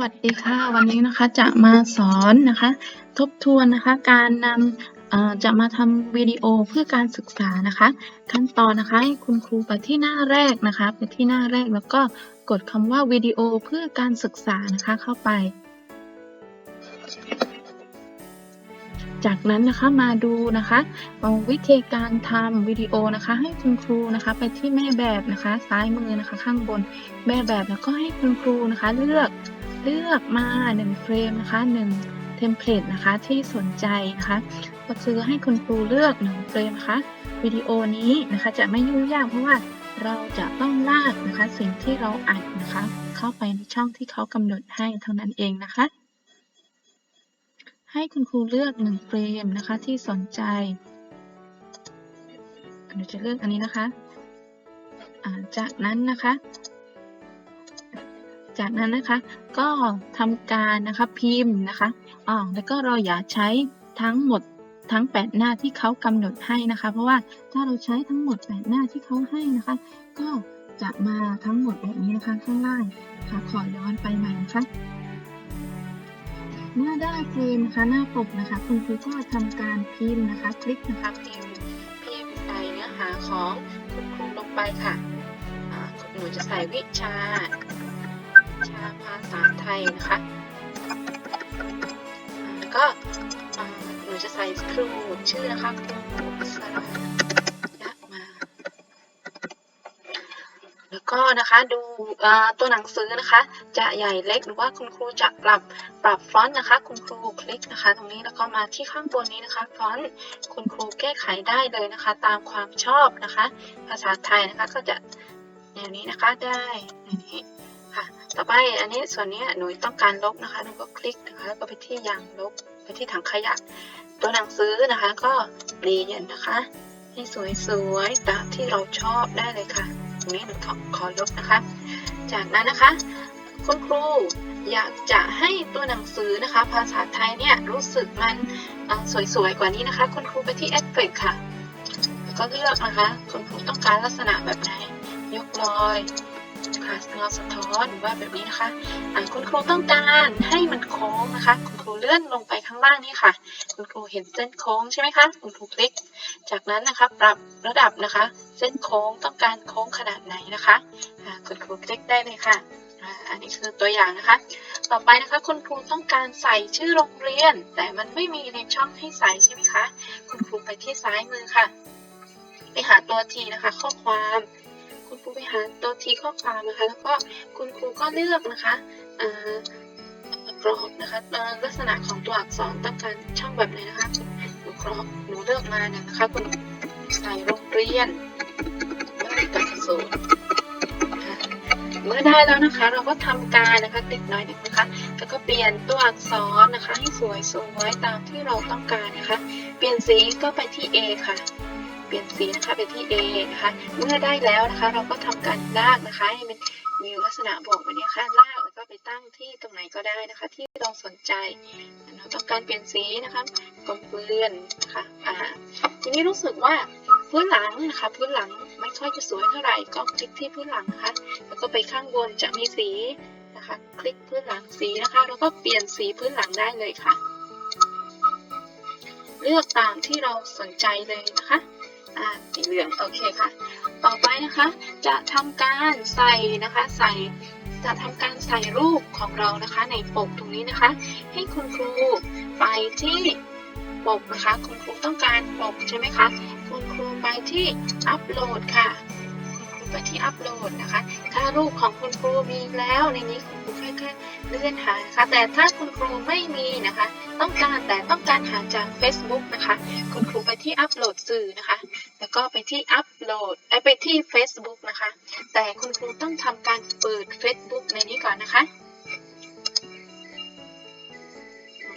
วัสดีค่ะ วันนี้นะคะจะมาสอนนะคะ ทบทวนนะคะ การนำจะมาทำวิดีโอเพื่อการศึกษานะคะ ขั้นตอนนะคะให้คุณครูไปที่หน้าแรกนะคะ ไปที่หน้าแรกแล้วก็กดคำว่าวิดีโอเพื่อการศึกษานะคะเข้าไป จากนั้นนะคะมาดูนะคะวิธีการทำวิดีโอนะคะ ให้คุณครูนะคะ ไปที่แม่แบบนะคะ ซ้ายมือนะคะ ข้างบนแม่แบบแล้วก็ให้คุณครูนะคะ เลือก เลือกมา1เฟรมนะคะ1เทมเพลตนะคะที่สนใจนะคะก็คือให้คุณครูเลือก1เฟรมนะคะวิดีโอนี้นะคะจะไม่ยุ่งยากเพราะว่าเราจะต้องลากนะคะสิ่งที่เราอัดนะคะเข้าไปในช่องที่เขากำหนดให้เท่านั้นเองนะคะ ให้คุณครูเลือกหนึ่งเฟรมนะคะที่สนใจเดี๋ยวจะเลือกอันนี้นะคะ จากนั้นนะคะ จากนั้นนะคะก็ทำการนะคะพิมพ์นะคะอ่าแล้วก็เราอย่าใช้ทั้งหมดทั้ง 8 หน้าที่เขากำหนดให้นะคะ เพราะว่าถ้าเราใช้ทั้งหมด 8 หน้าที่เขาให้นะคะ ก็จะมาทั้งหมดแบบนี้นะคะข้างล่างค่ะขอย้อนไปใหม่นะคะเมื่อได้เฟรมนะคะหน้าปกนะคะ คุณครูก็ทำการพิมพ์นะคะ คลิกนะคะพิมพ์พิมพ์ใส่เนื้อหาของคุณครูลงไปค่ะอ่าหนูจะใส่วิชา ชาภาษาไทยนะคะแล้วก็หนูจะใส่ครูชื่อนะคะครูสระยะมา แล้วก็นะคะดูตัวหนังสือนะคะ จะใหญ่เล็กหรือว่าคุณครูจะปรับปรับฟอนต์นะคะ คุณครูคลิกนะคะ ตรงนี้แล้วก็มาที่ข้างบนนี้นะคะฟอนต์คุณครูแก้ไขได้เลยนะคะ ตามความชอบนะคะ ภาษาไทยนะคะก็จะแนวนี้นะคะได้แนวนี้ ค่ะ ต่อไปอันนี้ส่วนนี้หนูต้องการลบนะคะหนูก็คลิกนะคะแล้วก็ไปที่ยางลบไปที่ถังขยะ ตัวหนังสือนะคะ ก็เปลี่ยนนะคะ ให้สวยๆตามที่เราชอบได้เลยค่ะ ตรงนี้หนูขอขอลบนะคะ จากนั้นนะคะ คุณครูอยากจะให้ตัวหนังสือนะคะ ภาษาไทยเนี่ยรู้สึกมันสวยๆกว่านี้นะคะ คุณครูไปที่เอฟเฟกค่ะแล้วก็เลือกนะคะ คุณครูต้องการลักษณะแบบไหน ยกรอย ค่ะเงาสะท้อนหรือว่าแบบนี้นะคะอ่าคุณครูต้องการให้มันโค้งนะคะ คุณครูเลื่อนลงไปข้างล่างนี่ค่ะ คุณครูเห็นเส้นโค้งใช่ไหมคะ คุณครูคลิก จากนั้นนะคะปรับระดับนะคะ เส้นโค้งต้องการโค้งขนาดไหนนะคะคุณครูคลิกได้เลยค่ะอันนี้คือตัวอย่างนะคะ ต่อไปนะคะคุณครูต้องการใส่ชื่อโรงเรียน แต่มันไม่มีในช่องให้ใส่ใช่ไหมคะ คุณครูไปที่ซ้ายมือค่ะ ไปหาตัวทีนะคะ ข้อความ คุณครูไปหาตัวทีข้อความนะคะ แล้วก็คุณครูก็เลือกนะคะอ่ากรอบนะคะลักษณะของตัวอักษรต้องการช่องแบบไหนนะคะหนูกรอบหนูเลือกมาเนี่ยนะคะคุณใส่โรงเรียนแล้วก็ตัดสูตรค่ะเมื่อได้แล้วนะคะ เราก็ทำการนะคะติดน้อยหนึ่งนะคะ แล้วก็เปลี่ยนตัวอักษรนะคะให้สวยสวยตามที่เราต้องการนะคะ เปลี่ยนสีก็ไปที่ A ค่ะ เปลี่ยนสีนะคะไปที่ A นะคะ เมื่อได้แล้วนะคะเราก็ทำการลากนะคะให้มันมีลักษณะบอกแบบนี้ค่ะลากแล้วก็ไปตั้งที่ตรงไหนก็ได้นะคะ ที่เราสนใจเราต้องการเปลี่ยนสีนะคะกลมเกลื่อนนะคะอ่าทีนี้รู้สึกว่าพื้นหลังนะคะพื้นหลังไม่ค่อยจะสวยเท่าไหร่ก็คลิกที่พื้นหลังนะคะแล้วก็ไปข้างบนจะมีสีนะคะ คลิกพื้นหลังสีนะคะแล้วก็เปลี่ยนสีพื้นหลังได้เลยค่ะ เลือกตามที่เราสนใจเลยนะคะ อ่าสีเหลืองโอเคค่ะ ต่อไปนะคะจะทำการใส่นะคะใส่จะทำการใส่รูปของเรานะคะ ในปกตรงนี้นะคะ ให้คุณครูไปที่ปกนะคะ คุณครูต้องการปกใช่ไหมคะคุณครูไปที่อัปโหลดค่ะ คุณครูไปที่อัปโหลดนะคะ ถ้ารูปของคุณครูมีแล้วในนี้คุณครู แค่เลื่อนหานะคะแต่ถ้าคุณครูไม่มีนะคะ ต้องการแต่ต้องการหาจาก Facebook นะคะ คุณครูไปที่อัปโหลดสื่อนะคะ แล้วก็ไปที่อัปโหลดไอยไปที่ Facebook นะคะ แต่คุณครูต้องทำการเปิด Facebook ในนี้ก่อนนะคะ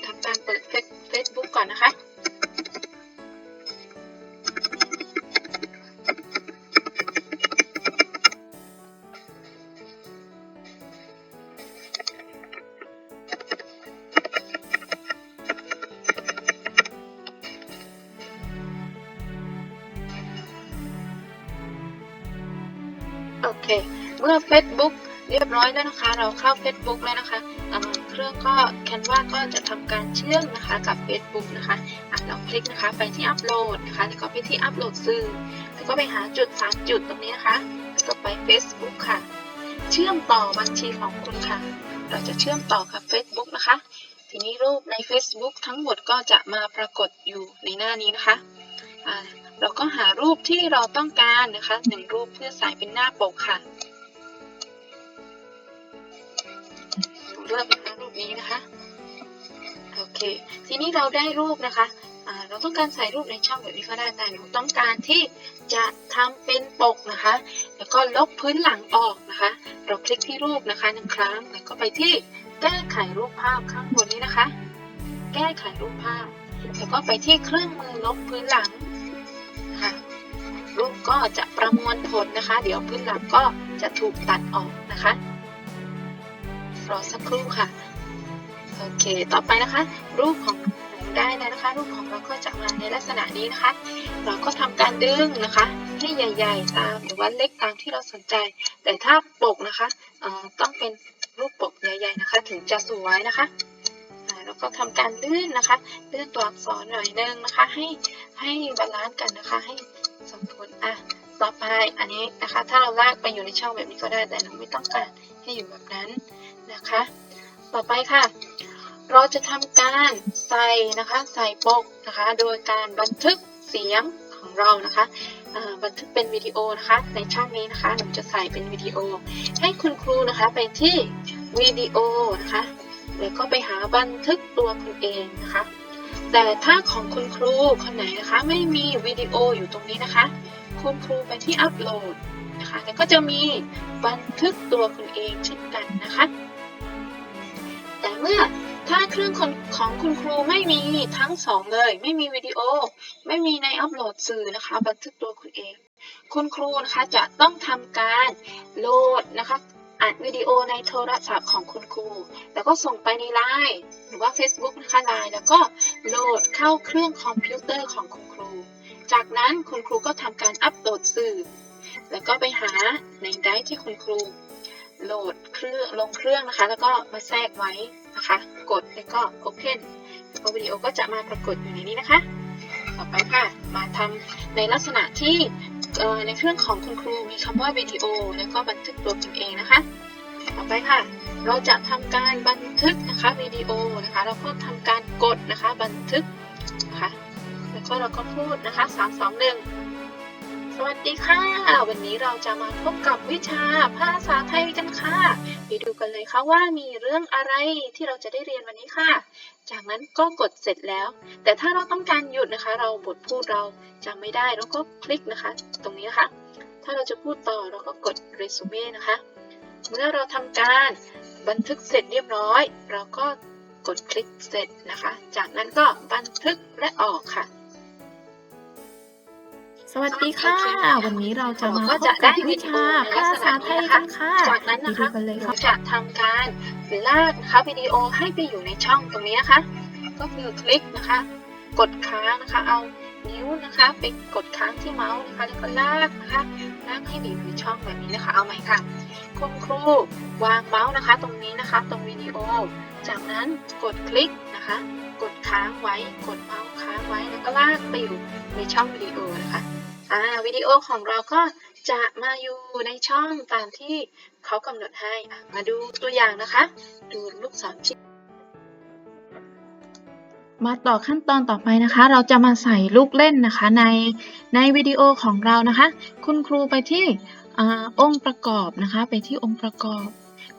ทำการเปิด Facebook ก่อนนะคะ เคเมื่อ Facebook เรียบร้อยแล้วนะคะ เราเข้า Facebook แล้วนะคะเครื่องก็ Canva ก็จะทำการเชื่อมนะคะกับ Facebook นะคะอะเราคลิกนะคะไปที่อัปโหลดนะคะ แล้วก็ไปที่อัปโหลดสื่อ แล้วก็ไปหาจุด 3 จุดตรงนี้นะคะ แล้วก็ไป Facebook ค่ะ เชื่อมต่อบัญชีของคุณค่ะ เราจะเชื่อมต่อกับ Facebook นะคะ ทีนี้รูปใน Facebook ทั้งหมดก็จะมาปรากฏอยู่ในหน้านี้นะคะ เราก็หารูปที่เราต้องการนะคะหนึ่งรูปเพื่อใส่เป็นหน้าปกค่ะเลือกนะคะรูปนี้นะคะโอเค ทีนี้เราได้รูปนะคะเราต้องการใส่รูปในช่องแบบนี้ก็ได้แต่หนูต้องการที่จะทำเป็นปกนะคะ แล้วก็ลบพื้นหลังออกนะคะ เราคลิกที่รูปนะคะหนึ่งครั้งแล้วก็ไปที่แก้ไขรูปภาพข้างบนนี้นะคะ แก้ไขรูปภาพ แล้วก็ไปที่เครื่องมือลบพื้นหลัง รูปก็จะประมวลผลนะคะ เดี๋ยวพื้นหลังก็จะถูกตัดออกนะคะรอสักครู่ค่ะ โอเค ต่อไปนะคะ รูปของหนูได้แล้วนะคะ รูปของเราก็จะมาในลักษณะนี้นะคะ เราก็ทำการดึงนะคะให้ใหญ่ ๆ ตามหรือว่าเล็กตามที่เราสนใจ แต่ถ้าปกนะคะเอ่อต้องเป็นรูปปกใหญ่ๆนะคะ ถึงจะสวยนะคะแล้วก็ทำการเลื่อนนะคะเลื่อนตัวอักษรหน่อยนึงนะคะ ให้ให้บาลานซ์กันนะคะ ให้ อะต่อไปอันนี้นะคะ ถ้าเราลากไปอยู่ในช่องแบบนี้ก็ได้แต่หนูไม่ต้องการให้อยู่แบบนั้นนะคะ ต่อไปค่ะ เราจะทำการใส่นะคะใส่ปกนะคะ โดยการบันทึกเสียงของเรานะคะบันทึกเป็นวิดีโอนะคะ ในช่องนี้นะคะหนูจะใส่เป็นวิดีโอ ให้คุณครูนะคะไปที่วิดีโอนะคะแล้วก็ไปหาบันทึกตัวคุณเองนะคะ แต่ถ้าของคุณครูคนไหนนะคะ ไม่มีวิดีโออยู่ตรงนี้นะคะ คุณครูไปที่อัปโหลดนะคะ แล้วก็จะมีบันทึกตัวคุณเองเช่นกันนะคะ แต่เมื่อถ้าเครื่องของของคุณครูไม่มีทั้งสองเลย ไม่มีวิดีโอ ไม่มีในอัปโหลดสื่อนะคะ บันทึกตัวคุณเอง คุณครูนะคะจะต้องทำการโหลดนะคะอัดวิดีโอในโทรศัพท์ของคุณครู แล้วก็ส่งไปในไลน์หรือว่า Facebook นะคะไลน์แล้วก็โหลดเข้าเครื่องคอมพิวเตอร์ของคุณครู จากนั้นคุณครูก็ทำการอัปโหลดสื่อ แล้วก็ไปหาในไดรฟ์ที่คุณครูโหลดเครื่องลงเครื่องนะคะ แล้วก็มาแทรกไว้นะคะ กดแล้วก็ Open แล้วก็วิดีโอก็จะมาปรากฏอยู่ในนี้นะคะ ต่อไปค่ะ มาทำในลักษณะที่ในเครื่องของคุณครูมีคำว่าวิดีโอ แล้วก็บันทึกตัวคุณเองนะคะ ต่อไปค่ะ เราจะทำการบันทึกนะคะวิดีโอนะคะ แล้วก็ทำการกดนะคะบันทึกนะคะ แล้วก็เราก็พูดนะคะสามสองหนึ่งสวัสดีค่ะ วันนี้เราจะมาพบกับวิชาภาษาไทยกันค่ะ ไปดูกันเลยค่ะว่ามีเรื่องอะไรที่เราจะได้เรียนวันนี้ค่ะ จากนั้นก็กดเสร็จแล้ว แต่ถ้าเราต้องการหยุดนะคะ เราบทพูดเราจำไม่ได้เราก็คลิกนะคะ ตรงนี้นะคะ ถ้าเราจะพูดต่อเราก็กด resume นะคะ เมื่อเราทำการบันทึกเสร็จเรียบร้อย เราก็กดคลิกเสร็จนะคะ จากนั้นก็บันทึกและออกค่ะ สวัสดีค่ะ วันนี้เราจะมาพก็บจะกัได้บวิชาภาษาไทยกันค่ะจากนั้นไปนะดูคะกันเลยหนูค่ะจะทำการลากนะคะวิดีโอให้ไปอยู่ในช่องตรงนี้นะคะ ก็คือคลิกนะคะ กดค้างนะคะ เอานิ้วนะคะไปกดค้างที่เมาส์นะคะ แล้วก็ลากนะคะลากให้ไปอยู่ในช่องแบบนี้นะคะ เอาใหม่ค่ะคุณครูวางเมาส์นะคะ ตรงนี้นะคะ ตรงวิดีโอ จากนั้นกดคลิกนะคะ กดค้างไว้ กดเมาส์ค้างไว้แล้วก็ลากไปอยู่ในช่องวิดีโอนะคะอ่าวิดีโอของเราก็จะมาอยู่ในช่องตามที่เขากำหนดให้ มาดูตัวอย่างนะคะ ดูลูกศรชี้มาต่อขั้นตอนต่อไปนะคะ เราจะมาใส่ลูกเล่นนะคะในในวิดีโอของเรานะคะ คุณครูไปที่อ่าองค์ประกอบนะคะ ไปที่องค์ประกอบ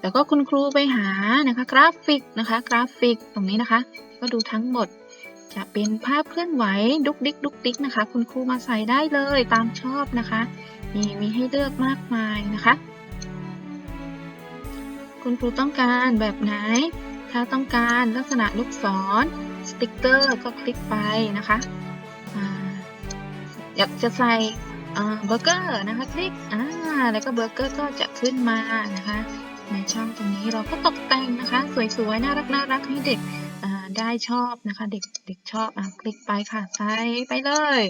แล้วก็คุณครูไปหานะคะกราฟิกนะคะ กราฟิกตรงนี้นะคะ ก็ดูทั้งหมด จะเป็นภาพเคลื่อนไหวดุกดิกดุกดิกนะคะ คุณครูมาใส่ได้เลยตามชอบนะคะมีมีให้เลือกมากมายนะคะ คุณครูต้องการแบบไหน ถ้าต้องการลักษณะลูกศรสติกเกอร์ก็คลิกไปนะคะออยากจะใส่เบอร์เกอร์นะคะคลิกอ่าแล้วก็เบอร์เกอร์ก็จะขึ้นมานะคะ ในช่องตรงนี้เราก็ตกแต่งนะคะ สวยๆ น่ารักน่ารักให้เด็ก ได้ชอบนะคะ เด็กเด็กชอบอะคลิกไปค่ะใส่ไปเลย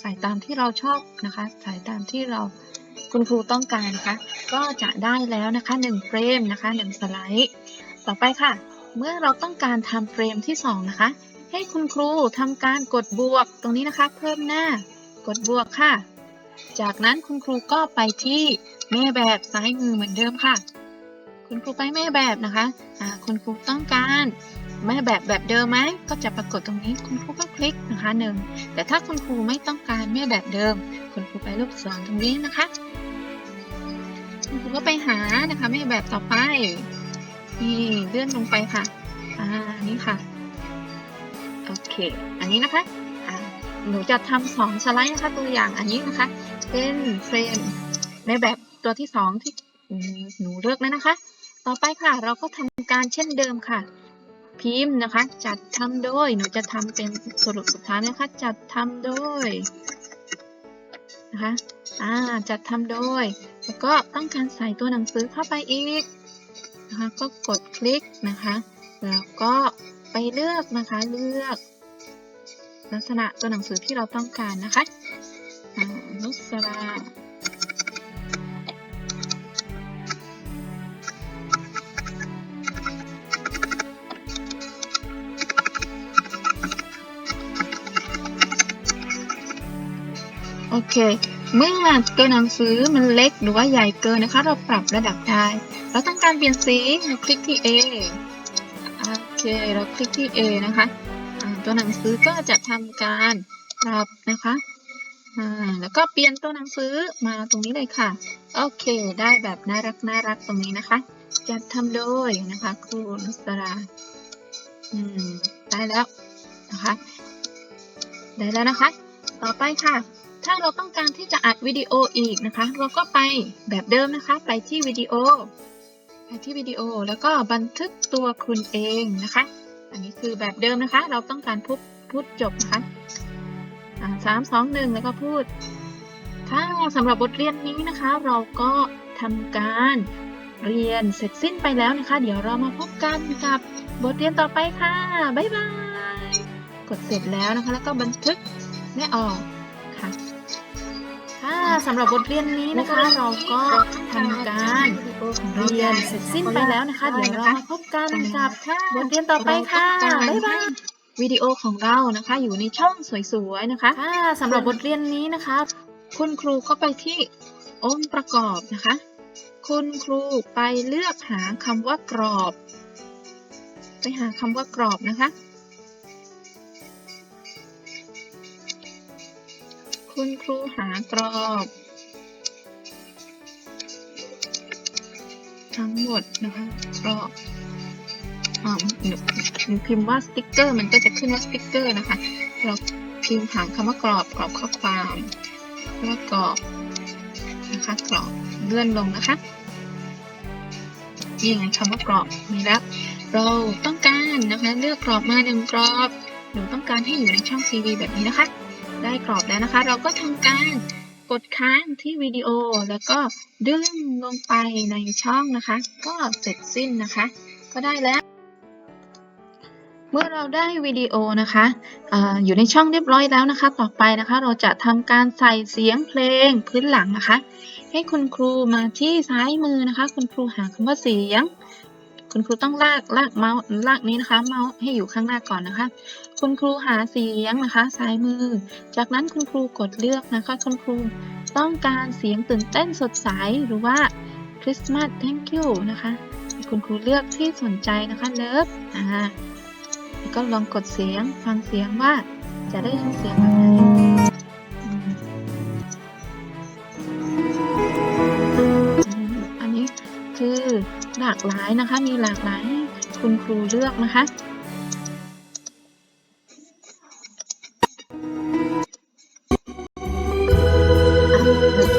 ใส่ตามที่เราชอบนะคะใส่ตามที่เราคุณครูต้องการนะคะก็จะได้แล้วนะคะ1เฟรมนะคะ1สไลด์ต่อไปค่ะ เมื่อเราต้องการทำเฟรมที่2นะคะ ให้คุณครูทำการกดบวกตรงนี้นะคะ เพิ่มหน้ากดบวกค่ะ จากนั้นคุณครูก็ไปที่แม่แบบซ้ายมือเหมือนเดิมค่ะ คุณครูไปแม่แบบนะคะอ่าคุณครูต้องการแม่แบบแบบเดิมไหมก็จะปรากฏตรงนี้คุณครูก็คลิกนะคะหนึ่งแต่ถ้าคุณครูไม่ต้องการแม่แบบเดิม คุณครูไปลูกศรตรงนี้นะคะ คุณครูก็ไปหานะคะแม่แบบต่อไปนี่เลื่อนลงไปค่ะอ่านี่ค่ะโอเค อันนี้นะคะหนูจะทำสองสไลด์นะคะตัวอย่างอันนี้นะคะ เป็นเฟรมในแบบตัวที่สองที่หนูเลือกแล้วนะคะ ต่อไปค่ะเราก็ทำการเช่นเดิมค่ะ พิมพ์นะคะ จัดทำโดยหนูจะทำเป็นสรุปสุดท้ายนะคะ จัดทำโดยนะคะอ่าจัดทำโดย แล้วก็ต้องการใส่ตัวหนังสือเข้าไปอีกนะคะก็กดคลิกนะคะ แล้วก็ไปเลือกนะคะเลือก ลักษณะตัวหนังสือที่เราต้องการนะคะอ่านุสรา โอเค เมื่อตัวหนังสือมันเล็กหรือว่าใหญ่เกินนะคะ เราปรับระดับได้ เราต้องการเปลี่ยนสีเราคลิกที่ A โอเคเราคลิกที่ A นะคะตัวหนังสือก็จะทำการปรับนะคะอ่าแล้วก็เปลี่ยนตัวหนังสือมาตรงนี้เลยค่ะ โอเค ได้แบบน่ารักน่ารักตรงนี้นะคะ จัดทำโดยนะคะครูนุสราอืมได้แล้วนะคะ ได้แล้วนะคะ ต่อไปค่ะ ถ้าเราต้องการที่จะอัดวิดีโออีกนะคะ เราก็ไปแบบเดิมนะคะ ไปที่วิดีโอ ไปที่วิดีโอแล้วก็บันทึกตัวคุณเองนะคะ อันนี้คือแบบเดิมนะคะ เราต้องการพูดพูดจบนะคะสามสองหนึ่งแล้วก็พูด ถ้าสำหรับบทเรียนนี้นะคะ เราก็ทำการเรียนเสร็จสิ้นไปแล้วนะคะ เดี๋ยวเรามาพบกันกับบทเรียนต่อไปค่ะ บ๊ายบาย กดเสร็จแล้วนะคะ แล้วก็บันทึกและออก ค่ะถ้าสำหรับบทเรียนนี้นะคะเราก็ทำการเรียนเสร็จสิ้นไปแล้วนะคะ เดี๋ยวเรามาพบกันกับบทเรียนต่อไปค่ะบ๊ายบายวิดีโอของเรานะคะ อยู่ในช่องสวยๆนะคะถ้าสำหรับบทเรียนนี้นะคะ คุณครูก็ไปที่องค์ประกอบนะคะ คุณครูไปเลือกหาคำว่ากรอบ ไปหาคำว่ากรอบนะคะ คุณครูหากรอบ ทั้งหมดนะคะกรอบอ๋อหนูหนูพิมพ์ว่าสติกเกอร์มันก็จะขึ้นว่าสติกเกอร์นะคะ เราพิมพ์ถามคำว่ากรอบกรอบข้อความแล้วกรอบนะคะกรอบเลื่อนลงนะคะนี่ไงคำว่ากรอบมีแล้วเราต้องการนะคะเลือกกรอบมาหนึ่งกรอบหนูต้องการให้อยู่ในช่อง CV แบบนี้นะคะ ได้กรอบแล้วนะคะ เราก็ทำการกดค้างที่วิดีโอ แล้วก็ดึงลงไปในช่องนะคะ ก็เสร็จสิ้นนะคะ ก็ได้แล้ว เมื่อเราได้วิดีโอนะคะออยู่ในช่องเรียบร้อยแล้วนะคะ ต่อไปนะคะ เราจะทำการใส่เสียงเพลงพื้นหลังนะคะ ให้คุณครูมาที่ซ้ายมือนะคะ คุณครูหาคำว่าเสียง คุณครูต้องลากลากเมาส์ลากนี้นะคะ เมาส์ให้อยู่ข้างหน้าก่อนนะคะ คุณครูหาเสียงนะคะซ้ายมือ จากนั้นคุณครูกดเลือกนะคะ คุณครูต้องการเสียงตื่นเต้นสดใสหรือว่าคริสต์มาส thank you นะคะ คุณครูเลือกที่สนใจนะคะ เลิฟอ่าแล้วก็ลองกดเสียงฟังเสียงว่าจะได้ยินเสียงแบบไหนอันนี้คือ หลากหลายนะคะ มีหลากหลายให้คุณครูเลือกนะคะ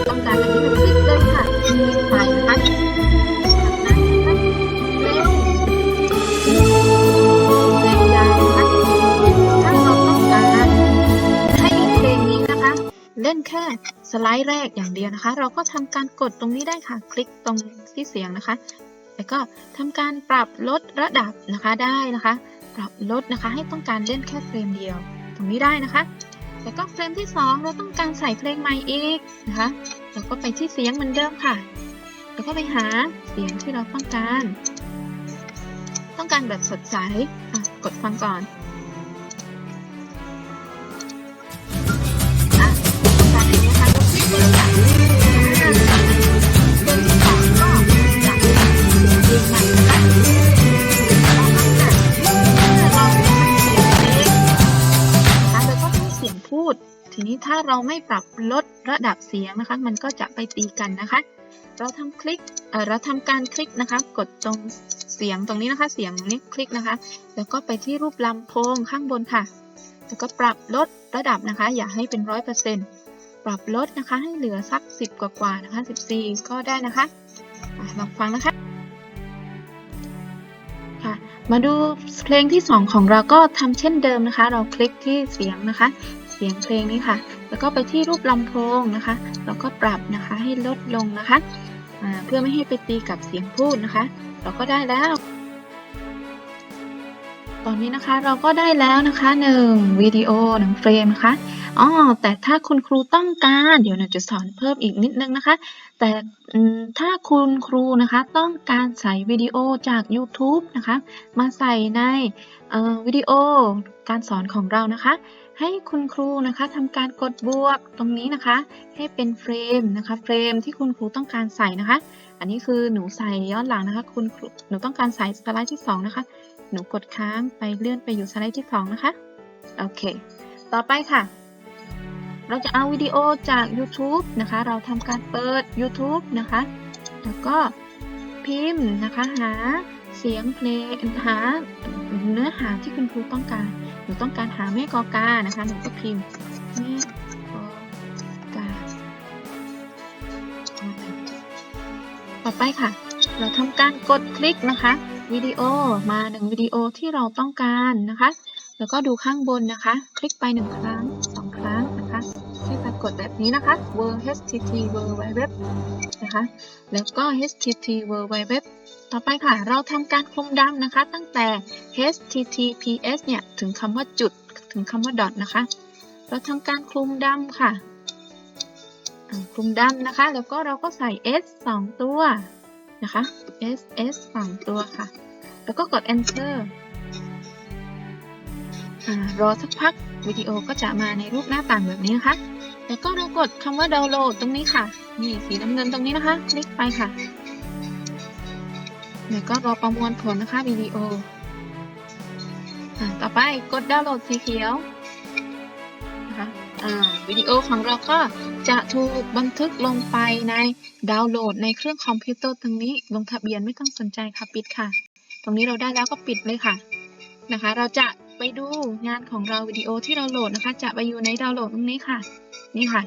ต้องการอันนี้เป็นคลิกเลยค่ะคลิกไปนะคะนั้นนะคะเร็วเร็วยาวนะคะถ้าเราต้องการให้เพลงนี้นะคะเล่นแค่สไลด์แรกอย่างเดียวนะคะ เราก็ทำการกดตรงนี้ได้ค่ะ คลิกตรงที่เสียงนะคะ แล้วก็ทำการปรับลดระดับนะคะได้นะคะ ปรับลดนะคะให้ต้องการเล่นแค่เฟรมเดียว ตรงนี้ได้นะคะ แล้วก็เฟรมที่ 2 เราต้องการใส่เพลงใหม่อีกนะคะเราก็ไปที่เสียงเหมือนเดิมค่ะแล้วก็ไปหาเสียงที่เราต้องการ ต้องการแบบสดใสกดฟังก่อน ถ้าเราไม่ปรับลดระดับเสียงนะคะ มันก็จะไปตีกันนะคะ เราทำคลิกเเราทำการคลิกนะคะ กดตรงเสียงตรงนี้นะคะ เสียงตรงนี้คลิกนะคะ แล้วก็ไปที่รูปลำโพงข้างบนค่ะ แล้วก็ปรับลดระดับนะคะ อย่าให้เป็นร้อยเปอร์เซ็นต์ปรับลดนะคะ ให้เหลือสักสิบกว่าๆนะคะสิบสี่ก็ได้นะคะอะลองฟังนะคะค่ะมาดูเพลงที่ 2 ของเราก็ทำเช่นเดิมนะคะ เราคลิกที่เสียงนะคะ สียงเพลงนี้ค่ะ แล้วก็ไปที่รูปลำโพงนะคะ แล้วก็ปรับนะคะให้ลดลงนะคะ เพื่อไม่ให้ไปตีกับเสียงพูดนะคะ เราก็ได้แล้ว ตอนนี้นะคะเราก็ได้แล้วนะคะหนึ่งวิดีโอหนึ่งเฟรมนะคะอ๋อแต่ถ้าคุณครูต้องการเดี๋ยวหนูจะสอนเพิ่มอีกนิดนึงนะคะ แต่ถ้าคุณครูนะคะต้องการใส่วิดีโอจาก YouTube นะคะ มาใส่ในวิดีโอการสอนของเรานะคะ ให้คุณครูนะคะทำการกดบวกตรงนี้นะคะ ให้เป็นเฟรมนะคะเฟรมที่คุณครูต้องการใส่นะคะ อันนี้คือหนูใส่ย้อนหลังนะคะคุณครูหนูต้องการใส่สไลด์ที่สองนะคะ หนูกดค้างไปเลื่อนไปอยู่สไลด์ที่สองนะคะโอเค ต่อไปค่ะ เราจะเอาวิดีโอจาก YouTube นะคะ เราทำการเปิด YouTube นะคะ แล้วก็พิมพ์นะคะหาเสียงเพลงหาเนื้อหาที่คุณครูต้องการ นูต้องการหาแม่กอกานะคะ หนูก็พิมพ์แม่กอกา ต่อไปค่ะ เราทำการกดคลิกนะคะ วิดีโอมาหนึ่งวิดีโอที่เราต้องการนะคะ แล้วก็ดูข้างบนนะคะ คลิกไปหนึ่งครั้งสองครั้งนะคะให้ปรากฏแบบนี้นะคะ w http w w w นะคะ แล้วก็ http w w w ต่อไปค่ะ เราทำการคลุมดำนะคะ ตั้งแต่ https เนี่ย ถึงคำว่าจุด ถึงคำว่า dot นะคะ เราทำการคลุมดำค่ะ คลุมดำนะคะ แล้วก็เราก็ใส่ s 2 ตัวนะคะ s s 2 ตัวค่ะ แล้วก็กด enter อรอสักพักวิดีโอก็จะมาในรูปหน้าต่างแบบนี้นะคะ แล้วก็เรากดคำว่าดาวน์โหลดตรงนี้ค่ะ นี่สีน้ำเงินตรงนี้นะคะ คลิกไปค่ะ แล้วก็รอประมวลผลนะคะวิดีโออต่อไปกดดาวน์โหลดสีเขียวนะคะวิดีโอของเราก็จะถูกบันทึกลงไปในดาวน์โหลดในเครื่องคอมพิวเตอร์ตรงนี้ ลงทะเบียนไม่ต้องสนใจค่ะปิดค่ะ ตรงนี้เราได้แล้วก็ปิดเลยค่ะนะคะ เราจะไปดูงานของเราวิดีโอที่เราโหลดนะคะ จะไปอยู่ในดาวน์โหลดตรงนี้ค่ะ นี่ค่ะ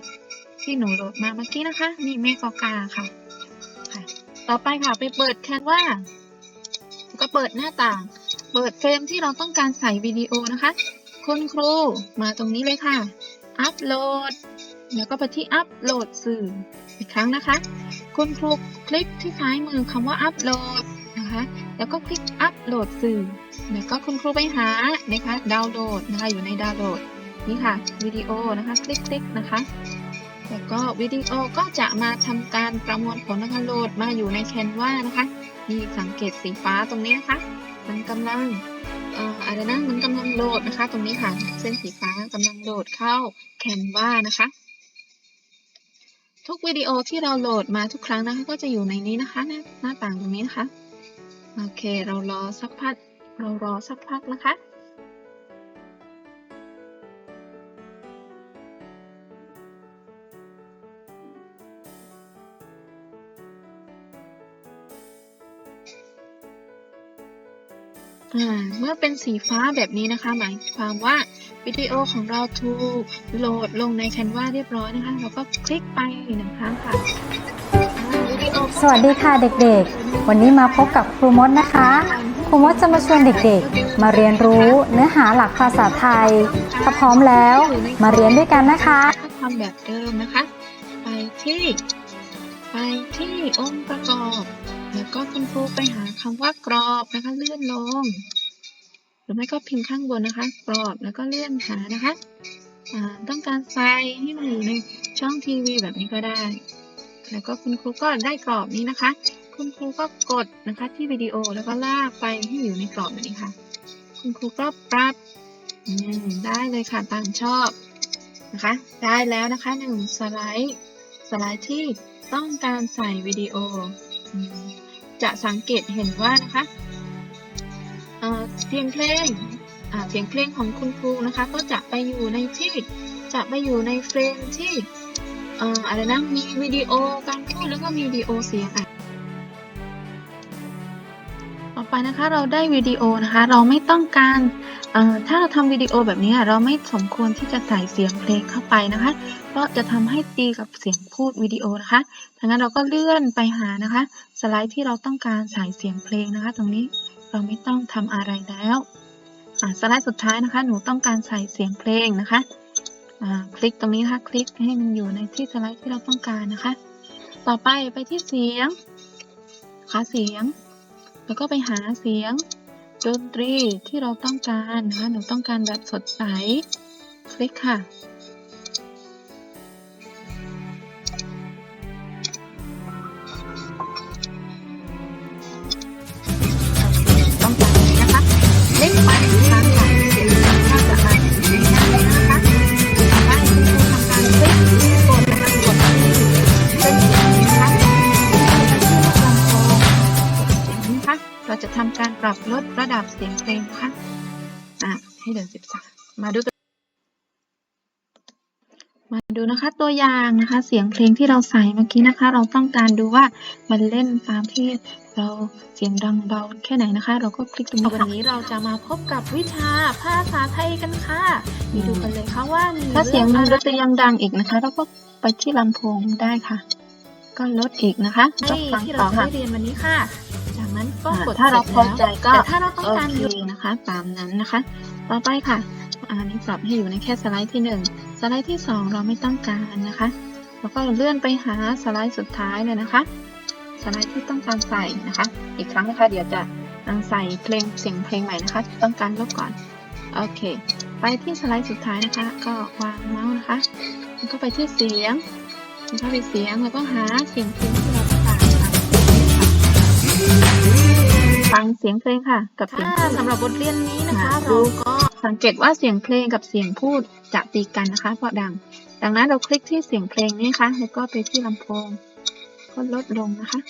ที่หนูโหลดมาเมื่อกี้นะคะ นี่แม่กอกาค่ะ ต่อไปค่ะไปเปิดแคนวาก็เปิดหน้าต่าง เปิดเฟรมที่เราต้องการใส่วิดีโอนะคะ คุณครูมาตรงนี้เลยค่ะ อัปโหลด แล้วก็ไปที่อัปโหลดสื่ออีกครั้งนะคะ คุณครูคลิกที่ซ้ายมือคำว่าอัปโหลดนะคะ แล้วก็คลิกอัปโหลดสื่อ แล้วก็คุณครูไปหานะคะ ดาวน์โหลดนะคะ อยู่ในดาวน์โหลดนี่ค่ะวิดีโอนะคะ คลิกคลิกนะคะ แล้วก็วิดีโอก็จะมาทำการประมวลผลนะคะโหลดมาอยู่ในแคนวานะคะนี่สังเกตสีฟ้าตรงนี้นะคะ มันกำลังเอ่ออะไรนะมันกำลังโหลดนะคะ ตรงนี้ค่ะ เส้นสีฟ้ากำลังโหลดเข้าแคนวานะคะ ทุกวิดีโอที่เราโหลดมาทุกครั้งนะคะ ก็จะอยู่ในนี้นะคะ หน้าหน้าต่างตรงนี้นะคะ โอเค เรารอสักพักเรารอสักพักนะคะ เมื่อเป็นสีฟ้าแบบนี้นะคะ หมายความว่าวิดีโอของเราถูกโหลดลงใน Canva เรียบร้อยนะคะ เราก็คลิกไปหนึ่งครั้งค่ะอ่าวิดีโอก็สวัสดีค่ะเด็กๆ วันนี้มาพบกับครูมดนะคะ ครูมดจะมาชวนเด็กๆ มาเรียนรู้เนื้อหาหลักภาษาไทย ถ้าพร้อมแล้วมาเรียนด้วยกันนะคะถ้าทำแบบเดิมนะคะ ไปที่ ไปที่องค์ประกอบ แล้วก็คุณครูไปหาคำว่ากรอบนะคะ เลื่อนลง หรือไม่ก็พิมพ์ข้างบนนะคะ กรอบแล้วก็เลื่อนหานะคะต้องการใส่ให้มันอยู่ในช่องทีวีแบบนี้ก็ได้ แล้วก็คุณครูก็ได้กรอบนี้นะคะ คุณครูก็กดนะคะที่วิดีโอแล้วก็ลากไปให้อยู่ในกรอบแบบนี้ค่ะ คุณครูก็ปรับได้เลยค่ะตามชอบนะคะ ได้แล้วนะคะหนึ่งสไลด์ สไลด์ที่ต้องการใส่วิดีโออ จะสังเกตเห็นว่านะคะเสียงเพลงเสียงเพลงของคุณครูนะคะ ก็จะไปอยู่ในที่จะไปอยู่ในเฟรมที่อะไรนะมีวิดีโอการพูดแล้วก็มีวิดีโอเสียงอะ ไปนะคะเราได้วิดีโอนะคะ เราไม่ต้องการถ้าเราทำวิดีโอแบบนี้เราไม่สมควรที่จะใส่เสียงเพลงเข้าไปนะคะ เพราะจะทำให้ตีกับเสียงพูดวิดีโอนะคะดังนั้นเราก็เลื่อนไปหานะคะ สไลด์ที่เราต้องการใส่เสียงเพลงนะคะ ตรงนี้เราไม่ต้องทำอะไรแล้วสไลด์สุดท้ายนะคะ หนูต้องการใส่เสียงเพลงนะคะคลิกตรงนี้นะคะคลิกให้มันอยู่ในที่สไลด์ที่เราต้องการนะคะ ต่อไปไปที่เสียงค่ะเสียง แล้วก็ไปหาเสียงดนตรีที่เราต้องการนะคะ หนูต้องการแบบสดใส คลิกค่ะ ลดระดับเสียงเพลงนะคะอะให้เดินสิบสามมาดูตัวมาดูนะคะตัวอย่างนะคะ เสียงเพลงที่เราใส่เมื่อกี้นะคะ เราต้องการดูว่ามันเล่นตามที่เราเสียงดังเบาแค่ไหนนะคะ เราก็คลิกตรงนี้วันนี้เราจะมาพบกับวิชาภาษาไทยกันค่ะมีดูกันเลยค่ะว่ามีถ้าเสียงมันจะยังดังอีกนะคะ เราก็ไปที่ลำโพงได้ค่ะ ก็ลดอีกนะคะก็ฟังที่ต่เราอจะค่ะได้เรียนวันนี้ค่ะ จากนั้นก็กดถ้าเราสจพอใจก็แต่ถ้าเราต้องโอการเคหยุดนะคะ ตามนั้นนะคะ ต่อไปค่ะ อันนี้ปรับให้อยู่ในแค่สไลด์ที่หนึ่งสไลด์ที่สองเราไม่ต้องการนะคะ แล้วก็เลื่อนไปหาสไลด์สุดท้ายเลยนะคะ สไลด์ที่ต้องการใส่นะคะ อีกครั้งนะคะเดี๋ยวจะใส่เพลงเสียงเพลงใหม่นะคะ ต้องการลบก่อนโอเค ไปที่สไลด์สุดท้ายนะคะ ก็วางเมาส์นะคะแล้วก็ไปที่เสียงแล้วก็ไปเสียงแล้วก็หาเสียงเพลงที่เรา ฟังเสียงเพลงค่ะ กับเสียงค่ะพูดสำหรับบทเรียนนี้นะคะค่ะเราก็สังเกตว่าเสียงเพลงกับเสียงพูดจะตีกันนะคะ เพราะดัง ดังนั้นเราคลิกที่เสียงเพลงนี่ค่ะแล้วก็ไปที่ลำโพงก็ลดลงนะคะ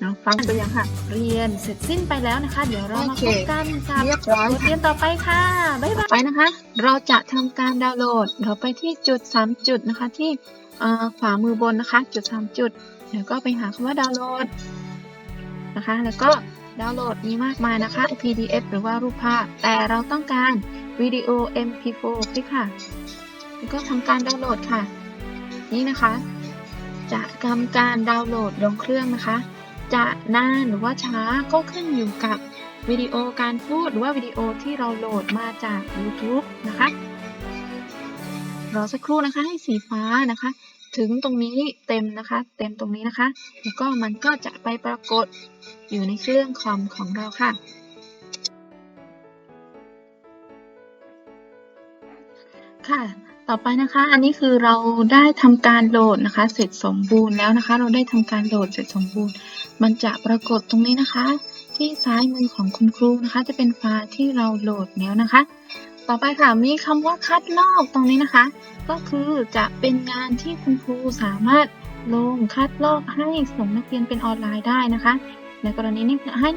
เนาะฟังตัวอย่างค่ะ เรียนเสร็จสิ้นไปแล้วนะคะ เดี๋ยวเรามาโอเคพบกันกับเรียบร้อยบทเรียนต่อไปค่ะบ๊ายบายไปนะคะ เราจะทำการดาวน์โหลดเราไปที่จุด 3 จุดนะคะที่เอ่อขวามือบนนะคะ จุด 3 จุด แล้วก็ไปหาคำว่าดาวน์โหลดนะคะ แล้วก็ ดาวน์โหลดมีมากมายนะคะ PDF หรือว่ารูปภาพ แต่เราต้องการวิดีโอ MP4 คลิกค่ะแล้วก็ทำการดาวน์โหลดค่ะ นี่นะคะ จะทำการดาวน์โหลดลงเครื่องนะคะ จะนานหรือว่าช้าก็ขึ้นอยู่กับวิดีโอการพูดหรือว่าวิดีโอที่เราโหลดมาจาก YouTube นะคะ รอสักครู่นะคะให้สีฟ้านะคะ ถึงตรงนี้เต็มนะคะ เต็มตรงนี้นะคะ แล้วก็มันก็จะไปปรากฏอยู่ในเครื่องคอมของเราค่ะ ค่ะ ต่อไปนะคะ อันนี้คือเราได้ทำการโหลดนะคะ เสร็จสมบูรณ์แล้วนะคะ เราได้ทำการโหลดเสร็จสมบูรณ์ มันจะปรากฏตรงนี้นะคะ ที่ซ้ายมือของคุณครูนะคะ จะเป็นไฟล์ที่เราโหลดแล้วนะคะ ต่อไปค่ะมีคำว่าคัดลอกตรงนี้นะคะ ก็คือจะเป็นงานที่คุณครูสามารถลงคัดลอกให้ส่งนักเรียนเป็นออนไลน์ได้นะคะ ในกรณีนี้ให้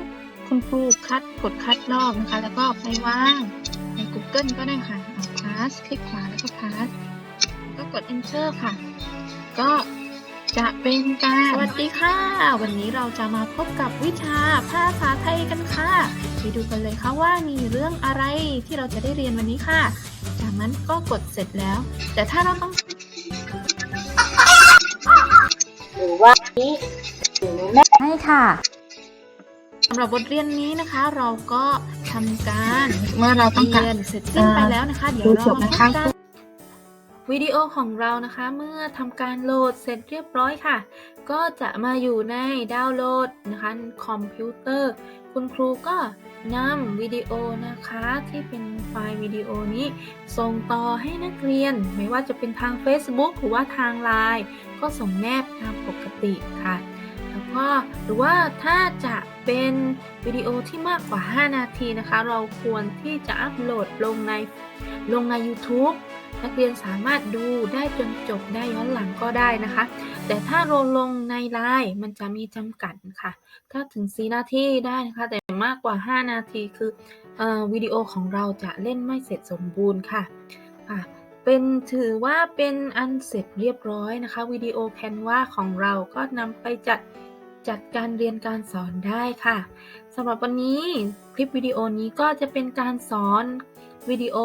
คุณครูคัดกดคัดลอกนะคะ แล้วก็ไปวางใน Google ก็ได้ค่ะเอา pass คลิกขวาแล้วก็ pass ก็กด enter ค่ะ ก็ จะเป็นการ สวัสดีค่ะ วันนี้เราจะมาพบกับวิชาภาษาไทยกันค่ะ ไปดูกันเลยค่ะว่ามีเรื่องอะไรที่เราจะได้เรียนวันนี้ค่ะ จากนั้นก็กดเสร็จแล้ว แต่ถ้าเราต้องให้ค่ะสำหรับบทเรียนนี้นะคะเราก็ทำการ เมื่อเราต้องการเรียนเสร็จสิ้นไปแล้วนะคะ เดี๋ยวดูเราจบมานะพคะบกัน วิดีโอของเรานะคะ เมื่อทำการโหลดเสร็จเรียบร้อยค่ะ ก็จะมาอยู่ในดาวน์โหลดนะคะคอมพิวเตอร์ คุณครูก็นำวิดีโอนะคะที่เป็นไฟล์วิดีโอนี้ ส่งต่อให้นักเรียน ไม่ว่าจะเป็นทาง Facebook หรือว่าทาง Line ก็ส่งแนบตามปกติค่ะ แล้วก็หรือว่าถ้าจะเป็นวิดีโอที่มากกว่า 5 นาทีนะคะ เราควรที่จะอัปโหลดลงในลงใน YouTube นักเรียนสามารถดูได้จนจบได้ย้อนหลังก็ได้นะคะ แต่ถ้าเราลงในไลน์มันจะมีจำกัดค่ะ ถ้าถึง 4 นาทีได้นะคะ แต่มากกว่า 5 นาทีคือออวิดีโอของเราจะเล่นไม่เสร็จสมบูรณ์ค่ะค่ะ เป็นถือว่าเป็นอันเสร็จเรียบร้อยนะคะวิดีโอแคนวาของเราก็นำไปจัดจัดการเรียนการสอนได้ค่ะสำหรับวันนี้คลิปวิดีโอนี้ก็จะเป็นการสอนวิดีโอ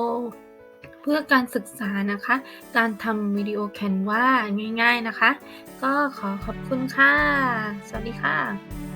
เพื่อการศึกษานะคะ การทำวิดีโอแคนวาง่าย ๆนะคะ ก็ขอขอบคุณค่ะ สวัสดีค่ะ